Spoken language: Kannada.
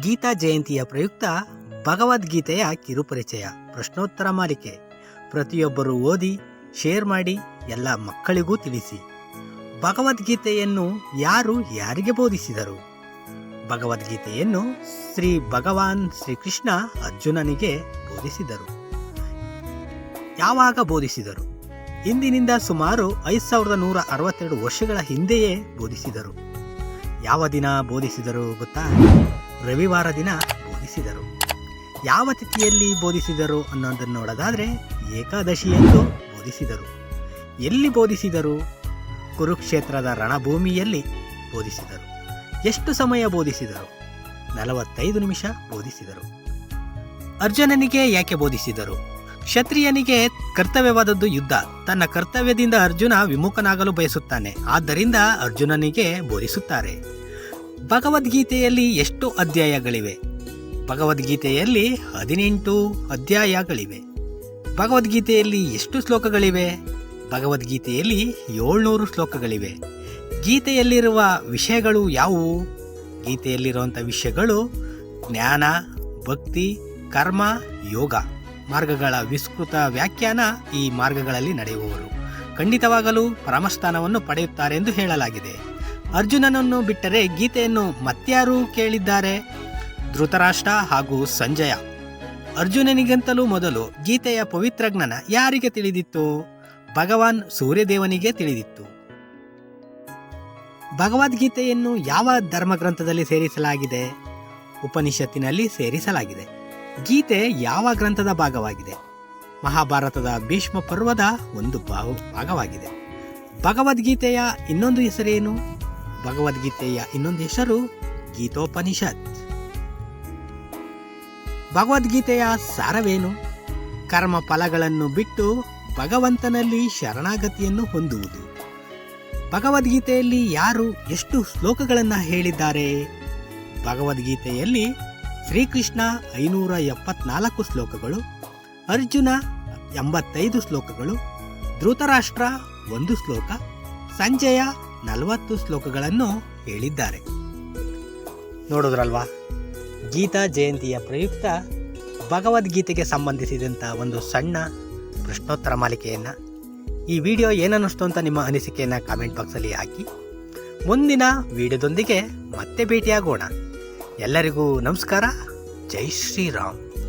ಗೀತಾ ಜಯಂತಿಯ ಪ್ರಯುಕ್ತ ಭಗವದ್ಗೀತೆಯ ಕಿರುಪರಿಚಯ, ಪ್ರಶ್ನೋತ್ತರ ಮಾಲಿಕೆ. ಪ್ರತಿಯೊಬ್ಬರು ಓದಿ, ಶೇರ್ ಮಾಡಿ, ಎಲ್ಲ ಮಕ್ಕಳಿಗೂ ತಿಳಿಸಿ. ಭಗವದ್ಗೀತೆಯನ್ನು ಯಾರು ಯಾರಿಗೆ ಬೋಧಿಸಿದರು? ಭಗವದ್ಗೀತೆಯನ್ನು ಶ್ರೀ ಭಗವಾನ್ ಶ್ರೀಕೃಷ್ಣ ಅರ್ಜುನನಿಗೆ ಬೋಧಿಸಿದರು. ಯಾವಾಗ ಬೋಧಿಸಿದರು? ಇಂದಿನಿಂದ ಸುಮಾರು ಐದು ಸಾವಿರದ ನೂರ ಅರವತ್ತೆರಡು ವರ್ಷಗಳ ಹಿಂದೆಯೇ ಬೋಧಿಸಿದರು. ಯಾವ ದಿನ ಬೋಧಿಸಿದರು ಗೊತ್ತಾ? ರವಿವಾರ ದಿನ ಬೋಧಿಸಿದರು. ಯಾವ ತಿಥಿಯಲ್ಲಿ ಬೋಧಿಸಿದರು ಅನ್ನೋದನ್ನು ನೋಡೋದಾದರೆ ಏಕಾದಶಿಯಂದು ಬೋಧಿಸಿದರು. ಎಲ್ಲಿ ಬೋಧಿಸಿದರು? ಕುರುಕ್ಷೇತ್ರದ ರಣಭೂಮಿಯಲ್ಲಿ ಬೋಧಿಸಿದರು. ಎಷ್ಟು ಸಮಯ ಬೋಧಿಸಿದರು? ನಲವತ್ತೈದು ನಿಮಿಷ ಬೋಧಿಸಿದರು. ಅರ್ಜುನನಿಗೆ ಯಾಕೆ ಬೋಧಿಸಿದರು? ಕ್ಷತ್ರಿಯನಿಗೆ ಕರ್ತವ್ಯವಾದದ್ದು ಯುದ್ಧ. ತನ್ನ ಕರ್ತವ್ಯದಿಂದ ಅರ್ಜುನ ವಿಮುಖನಾಗಲು ಬಯಸುತ್ತಾನೆ. ಆದ್ದರಿಂದ ಅರ್ಜುನನಿಗೆ ಬೋಧಿಸುತ್ತಾರೆ. ಭಗವದ್ಗೀತೆಯಲ್ಲಿ ಎಷ್ಟು ಅಧ್ಯಾಯಗಳಿವೆ? ಭಗವದ್ಗೀತೆಯಲ್ಲಿ ಹದಿನೆಂಟು ಅಧ್ಯಾಯಗಳಿವೆ. ಭಗವದ್ಗೀತೆಯಲ್ಲಿ ಎಷ್ಟು ಶ್ಲೋಕಗಳಿವೆ? ಭಗವದ್ಗೀತೆಯಲ್ಲಿ ಏಳ್ನೂರು ಶ್ಲೋಕಗಳಿವೆ. ಗೀತೆಯಲ್ಲಿರುವ ವಿಷಯಗಳು ಯಾವುವು? ಗೀತೆಯಲ್ಲಿರುವಂಥ ವಿಷಯಗಳು ಜ್ಞಾನ, ಭಕ್ತಿ, ಕರ್ಮ, ಯೋಗ ಮಾರ್ಗಗಳ ವಿಸ್ತೃತ ವ್ಯಾಖ್ಯಾನ ಈ ಮಾರ್ಗಗಳಲ್ಲಿ ನಡೆಯುವವರು. ಖಂಡಿತವಾಗಲೂ ಪರಮಸ್ಥಾನವನ್ನು ಪಡೆಯುತ್ತಾರೆ ಎಂದು ಹೇಳಲಾಗಿದೆ. ಅರ್ಜುನನನ್ನು ಬಿಟ್ಟರೆ ಗೀತೆಯನ್ನು ಮತ್ಯಾರೂ ಕೇಳಿದ್ದಾರೆ? ಧೃತರಾಷ್ಟ್ರ ಹಾಗೂ ಸಂಜಯ. ಅರ್ಜುನನಿಗಿಂತಲೂ ಮೊದಲು ಗೀತೆಯ ಪವಿತ್ರ ಜ್ಞಾನ ಯಾರಿಗೆ ತಿಳಿದಿತ್ತು? ಭಗವಾನ್ ಸೂರ್ಯದೇವನಿಗೆ ತಿಳಿದಿತ್ತು. ಭಗವದ್ಗೀತೆಯನ್ನು ಯಾವ ಧರ್ಮಗ್ರಂಥದಲ್ಲಿ ಸೇರಿಸಲಾಗಿದೆ? ಉಪನಿಷತ್ತಿನಲ್ಲಿ ಸೇರಿಸಲಾಗಿದೆ. ಗೀತೆ ಯಾವ ಗ್ರಂಥದ ಭಾಗವಾಗಿದೆ? ಮಹಾಭಾರತದ ಭೀಷ್ಮ ಪರ್ವದ ಒಂದು ಭಾಗವಾಗಿದೆ ಭಗವದ್ಗೀತೆಯ ಇನ್ನೊಂದು ಹೆಸರೇನು? ಭಗವದ್ಗೀತೆಯ ಇನ್ನೊಂದು ಹೆಸರು ಗೀತೋಪನಿಷತ್. ಭಗವದ್ಗೀತೆಯ ಸಾರವೇನು? ಕರ್ಮ ಫಲಗಳನ್ನು ಬಿಟ್ಟು ಭಗವಂತನಲ್ಲಿ ಶರಣಾಗತಿಯನ್ನು ಹೊಂದುವುದು. ಭಗವದ್ಗೀತೆಯಲ್ಲಿ ಯಾರು ಎಷ್ಟು ಶ್ಲೋಕಗಳನ್ನು ಹೇಳಿದ್ದಾರೆ? ಭಗವದ್ಗೀತೆಯಲ್ಲಿ ಶ್ರೀಕೃಷ್ಣ ಐನೂರ ಎಪ್ಪತ್ನಾಲ್ಕು ಶ್ಲೋಕಗಳು, ಅರ್ಜುನ ಎಂಬತ್ತೈದು ಶ್ಲೋಕಗಳು, ಧೃತರಾಷ್ಟ್ರ ಒಂದು ಶ್ಲೋಕ, ಸಂಜಯ ನಲವತ್ತು ಶ್ಲೋಕಗಳನ್ನು ಹೇಳಿದ್ದಾರೆ. ನೋಡೋದ್ರಲ್ವಾ? ಗೀತಾ ಜಯಂತಿಯ ಪ್ರಯುಕ್ತ ಭಗವದ್ಗೀತೆಗೆ ಸಂಬಂಧಿಸಿದಂಥ ಒಂದು ಸಣ್ಣ ಪ್ರಶ್ನೋತ್ತರ ಮಾಲಿಕೆಯನ್ನು. ಈ ವಿಡಿಯೋ ಏನನ್ನಿಸ್ತು ಅಂತ ನಿಮ್ಮ ಅನಿಸಿಕೆಯನ್ನು ಕಾಮೆಂಟ್ ಬಾಕ್ಸಲ್ಲಿ ಹಾಕಿ. ಮುಂದಿನ ವಿಡಿಯೋದೊಂದಿಗೆ ಮತ್ತೆ ಭೇಟಿಯಾಗೋಣ. ಎಲ್ಲರಿಗೂ ನಮಸ್ಕಾರ. ಜೈ ಶ್ರೀರಾಮ್.